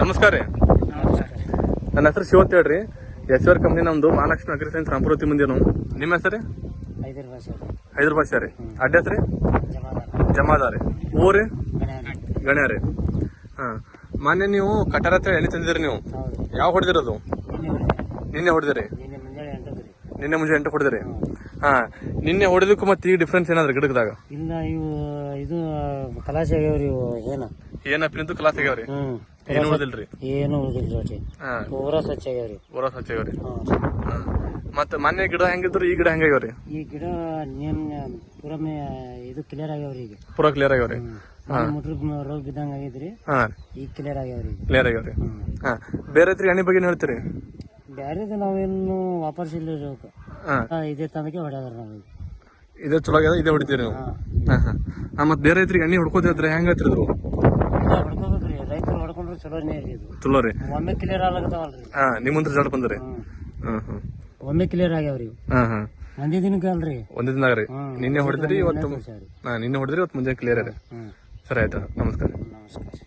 ನಮಸ್ಕಾರ ರೀ. ನನ್ನ ಹೆಸರು ಶಿವತ್ ಹೇಳ್ರಿ. ಎಸ್ ಆರ್ ಕಂಪ್ನಿ ನಮ್ದು ಮಹಾಲಕ್ಷ್ಮಿ ಅಗ್ರಿ ಸೈನ್ಸ್ ಮುಂದೆ ನಾವು. ನಿಮ್ಮ ಹೆಸರು ಹೈದರಾಬಾದ್ ಸರ್ ಅಡ್ರೆಸ್ ರೀ? ಜಮಾದಾರಿ. ಊರಿ ಗಣ್ಯ ರೀ. ಹಾ. ಮೊನ್ನೆ ನೀವು ಕಟಾರ ಹತ್ರ ಎಣ್ಣೆ ತಂದಿದ್ರಿ ನೀವು ಯಾವ ಹೊಡೆದಿರೋದು ನಿನ್ನೆ ಹೊಡೆದಿರಿ ನಿನ್ನೆ ಮುಂಜಾನೆ ರೀ ಎಂಟು ಹೊಡೆದ್ರಿ ಹಾ ನಿನ್ನೆ ಹೊಡೆದಕ್ಕೂ ಮತ್ತೆ ಈಗ ಡಿಫ್ರೆನ್ಸ್ ಏನಾದ್ರೆ ಗಿಡಕದಾಗ? ಇಲ್ಲ ಇವು ಇದು ಕಲಾಶ ಆಗ್ಯಾವ್ರಿ ಇವು ಏನ? ಏನಪ್ಪ ಕ್ಲಾಸ್ ಆಗ್ಯಾವ್ರಿ? ಹ್ಮ್ ಏನು ಉಳಿದಿಲ್ರಿ? ಏನು ಉಳಿದಿಲ್ಲ ಹಾ. ಪೂರಾ ಸ್ವಚ್ಛ ಆಗ್ಯಾವ್ರಿ. ಊರ ಸ್ವಚ್ಛ ಆಗ್ಯಾವ್ರಿ. ಹಾ. ಮತ್ತೆ ಮೊನ್ನೆ ಗಿಡ ಹೆಂಗಿದ್ರು ಈ ಗಿಡ ಹೆಂಗಾಗ್ಯಾವ್ರಿ ಈ ಗಿಡ ನಿನ್ನೆ ಪೂರಾ ಮೇ ಇದು ಕ್ಲಿಯರ್ ಆಗ್ಯಾವ್ರಿ ಈಗ. ಪೂರಾ ಕ್ಲಿಯರ್ ಆಗ್ಯಾವ್ರಿ? ಮುಟ್ರ ರೋಗ ಬಿದ್ದಂಗ ಆಗೈತ್ರಿ ಹಾ. ಈಗ ಕ್ಲಿಯರ್ ಆಗ್ಯಾವ್ರಿ ಈಗ. ಕ್ಲಿಯರ್ ಆಗ್ಯಾವ್ರಿ. ಹಾ. ಬೇರೆ ರೈತರಿಗೆ ಎಣ್ಣೆ ಬಗ್ಗೆ ಏನ್ ಹೇಳ್ತೀರಿ? ಬ್ಯಾರೇದು ನಾವೇನು ವಾಪಸ್ ಇಲ್ಲ ಇರೋಕೆ. ಹಾ. ಹಾ, ಇದೇ ತಂದಕ್ಕೆ ಹೊಡ್ಯಾರ ನಾವು. ಇದೇ ಚಲೋ ಆಗ್ಯದ ಇದೇ ಹೊಡಿತೀರಿ ನೀವು? ಹಾ ಹಾಂ. ಹಾ ಹಾ ಮತ್ತೆ ಬೇರೆ ರೈತರಿಗೆ ಎಣ್ಣೆ ಹೊಡ್ಕೋತಿದ್ರೆ ಹೆಂಗ ಹೇಳ್ತಿದ್ರು ಇಲ್ಲ ಹೊಡ್ಕೋಬೇಕ್ರಿ. ರೈತರು ಹೊಡ್ಕೊಂಡ್ರೆ ಚಲೋನೇ ರೀ ಇದು. ಚಲೋ ರೀ. ಒಮ್ಮೆ ಕ್ಲಿಯರ್ ಆಗ್ಲಕತ್ತಾವಲ್ರಿ. ಹಾಂ ನಿಮ್ಮಂತ್ರ ಜಾಡ್ ಬಂದ್ರಿ. ಹಾಂ ಹಾಂ ಹಾ. ಒಮ್ಮೆ ಕ್ಲಿಯರ್ ಆಗ್ಯಾವ್ರಿ ಇವು. ಹಾಂ ಹಾ. ಒಂದೇ ದಿನಕ್ಕೆ ಅಲ್ರಿ. ಒಂದೇ ದಿನ ರೀ ಹ್ಮ್. ನಿನ್ನೆ ಹೊಡೆದ್ರಿ ಇವತ್ತು ಸರಿ ನಿನ್ನೆ ಹೊಡೆದ್ರಿ ಇವತ್ತು ಮುಂಜಾನೆ ಕ್ಲಿಯರ್ ಇದೆ ಸರಿ ಆಯ್ತು ನಮಸ್ಕಾರ. ನಮಸ್ಕಾರ.